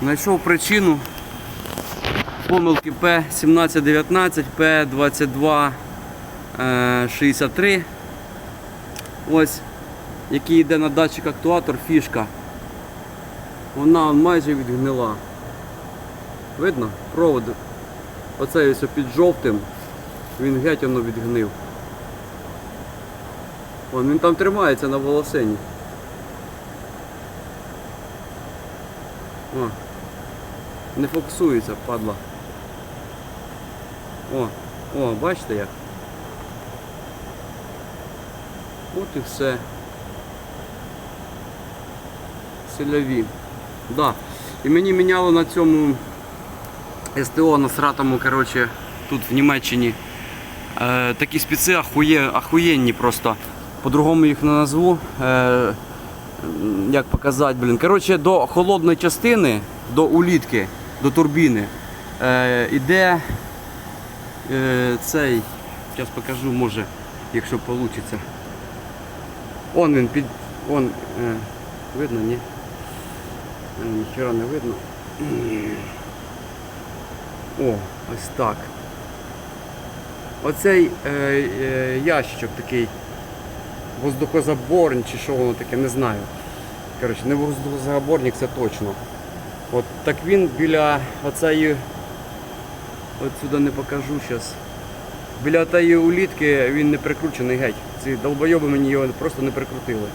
Знайшов причину помилки P1719, P2263. Ось, який йде на датчик актуатор, фішка. Вона майже відгнила. Видно? Провод. Оцей ось під жовтим. Він геть воно відгнив. Вон він там тримається на волосині. О. Не фокусується, падла. О, о, бачите як? От і все. Селяві. Да. І мені міняло на цьому СТО на сратому, коротше, тут в Німеччині. Е, такі ахує, ахуєнні просто. По-другому їх не назву. Е, як показати, блін. Коротше, до холодної частини, до улітки, до турбіни е, іде е, цей. Зараз покажу, може, якщо вийде. Он він під. Он. Е, видно, ні? Е, Ніхера не видно. О, ось так. Оцей е, е, ящичок такий воздухозаборник чи що воно таке, не знаю. Коротше, не воздухозаборник, це точно. От так він біля оцеї. От сюди не покажу зараз. Біля тієї улітки він не прикручений геть. Ці долбойоби мені його просто не прикрутили.